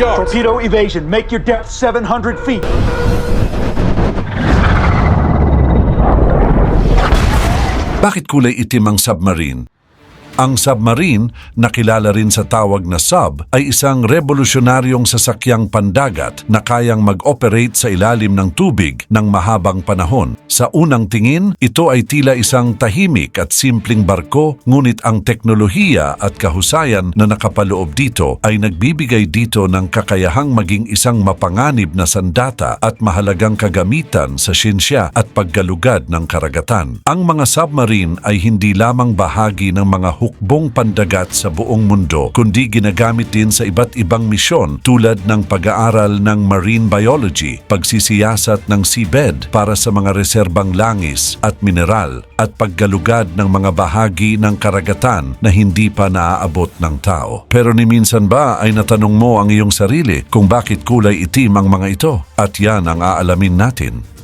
Torpedo evasion. Make your depth 700 feet. Bakit kulay itim ang submarine? Ang submarine, na kilala rin sa tawag na sub, ay isang revolusyonaryong sasakyang pandagat na kayang mag-operate sa ilalim ng tubig ng mahabang panahon. Sa unang tingin, ito ay tila isang tahimik at simpleng barko, ngunit ang teknolohiya at kahusayan na nakapaloob dito ay nagbibigay dito ng kakayahang maging isang mapanganib na sandata at mahalagang kagamitan sa sinsya at paggalugad ng karagatan. Ang mga submarine ay hindi lamang bahagi ng mga hukbong pandagat sa buong mundo, kundi ginagamit din sa iba't ibang misyon tulad ng pag-aaral ng marine biology, pagsisiyasat ng seabed para sa mga reserbang langis at mineral, at paggalugad ng mga bahagi ng karagatan na hindi pa naaabot ng tao. Pero ni minsan ba ay natanong mo ang iyong sarili kung bakit kulay itim ang mga ito? At yan ang aalamin natin.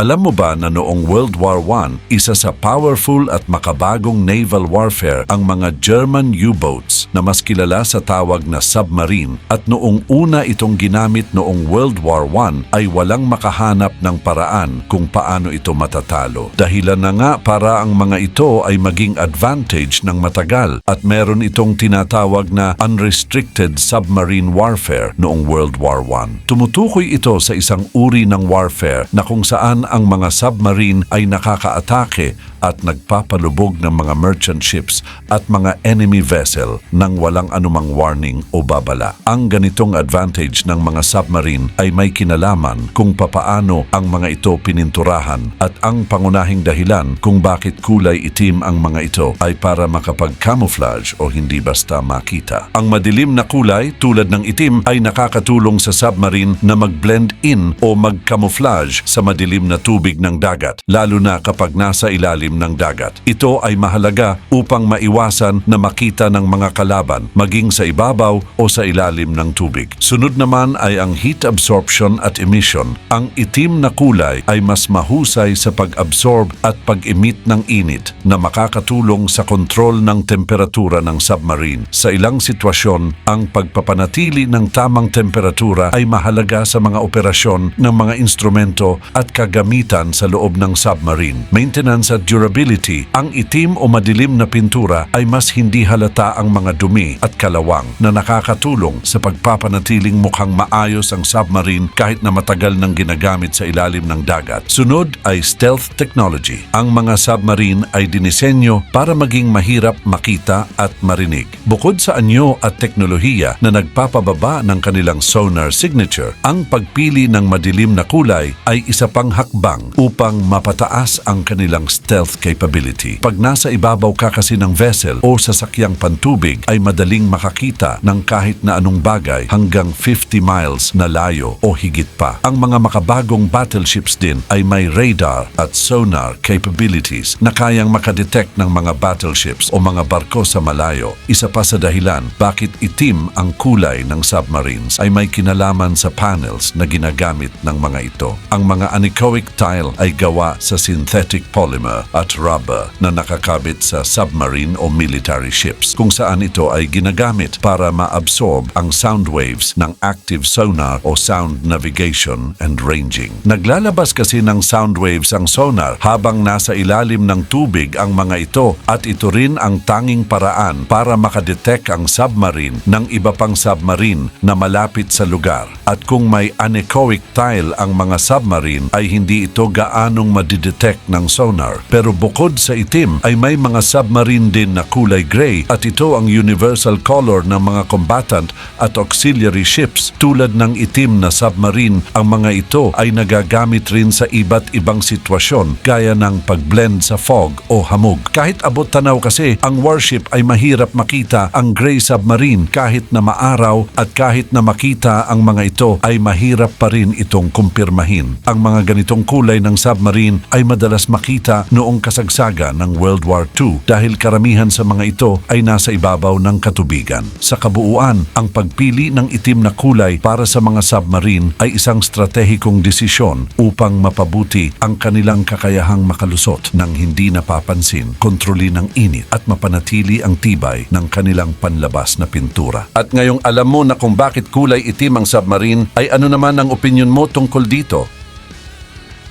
Alam mo ba na noong World War I, isa sa powerful at makabagong naval warfare ang mga German U-boats na mas kilala sa tawag na submarine at noong una itong ginamit noong World War I ay walang makahanap ng paraan kung paano ito matatalo. Dahilan na nga para ang mga ito ay maging advantage ng matagal at meron itong tinatawag na unrestricted submarine warfare noong World War I. Tumutukoy ito sa isang uri ng warfare na kung saan ang mga submarine ay nakakaatake at nagpapalubog ng mga merchant ships at mga enemy vessel nang walang anumang warning o babala. Ang ganitong advantage ng mga submarine ay may kinalaman kung papaano ang mga ito pininturahan at ang pangunahing dahilan kung bakit kulay itim ang mga ito ay para makapag-camouflage o hindi basta makita. Ang madilim na kulay tulad ng itim ay nakakatulong sa submarine na mag-blend in o mag-camouflage sa madilim na tubig ng dagat, lalo na kapag nasa ilalim ng dagat. Ito ay mahalaga upang maiwasan na makita ng mga kalaban maging sa ibabaw o sa ilalim ng tubig. Sunod naman ay ang heat absorption at emission. Ang itim na kulay ay mas mahusay sa pag-absorb at pag-emit ng init na makakatulong sa kontrol ng temperatura ng submarine. Sa ilang sitwasyon, ang pagpapanatili ng tamang temperatura ay mahalaga sa mga operasyon ng mga instrumento at kagamitan sa loob ng submarine. Maintenance at durability, ang itim o madilim na pintura ay mas hindi halata ang mga dumi at kalawang na nakakatulong sa pagpapanatiling mukhang maayos ang submarine kahit na matagal nang ginagamit sa ilalim ng dagat. Sunod ay stealth technology. Ang mga submarine ay dinisenyo para maging mahirap makita at marinig. Bukod sa anyo at teknolohiya na nagpapababa ng kanilang sonar signature, ang pagpili ng madilim na kulay ay isa pang hakbang upang mapataas ang kanilang stealth capability. Pag nasa ibabaw ka kasi ng vessel o sasakyang pantubig ay madaling makakita ng kahit na anong bagay hanggang 50 miles na layo o higit pa. Ang mga makabagong battleships din ay may radar at sonar capabilities na kayang makadetect ng mga battleships o mga barko sa malayo. Isa pa sa dahilan bakit itim ang kulay ng submarines ay may kinalaman sa panels na ginagamit ng mga ito. Ang mga anechoic tile ay gawa sa synthetic polymer at rubber na nakakabit sa submarine o military ships kung saan ito ay ginagamit para ma-absorb ang sound waves ng active sonar o sound navigation and ranging. Naglalabas kasi ng sound waves ang sonar habang nasa ilalim ng tubig ang mga ito at ito rin ang tanging paraan para makadetect ang submarine ng iba pang submarine na malapit sa lugar. At kung may anechoic tile ang mga submarine ay hindi ito gaanong madidetect ng sonar. Pero bukod sa itim ay may mga submarine din na kulay gray at ito ang universal color ng mga combatant at auxiliary ships tulad ng itim na submarine. Ang mga ito ay nagagamit rin sa iba't ibang sitwasyon gaya ng pagblend sa fog o hamog. Kahit abot tanaw kasi ang warship ay mahirap makita ang gray submarine kahit na maaraw at kahit na makita ang mga ito ay mahirap pa rin itong kumpirmahin. Ang mga ganitong itong kulay ng submarine ay madalas makita noong kasagsaga ng World War II dahil karamihan sa mga ito ay nasa ibabaw ng katubigan. Sa kabuuan, ang pagpili ng itim na kulay para sa mga submarine ay isang stratehikong desisyon upang mapabuti ang kanilang kakayahang makalusot ng hindi napapansin, kontrolin ng init at mapanatili ang tibay ng kanilang panlabas na pintura. At ngayong alam mo na kung bakit kulay itim ang submarine, ay ano naman ang opinion mo tungkol dito?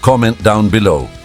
Comment down below.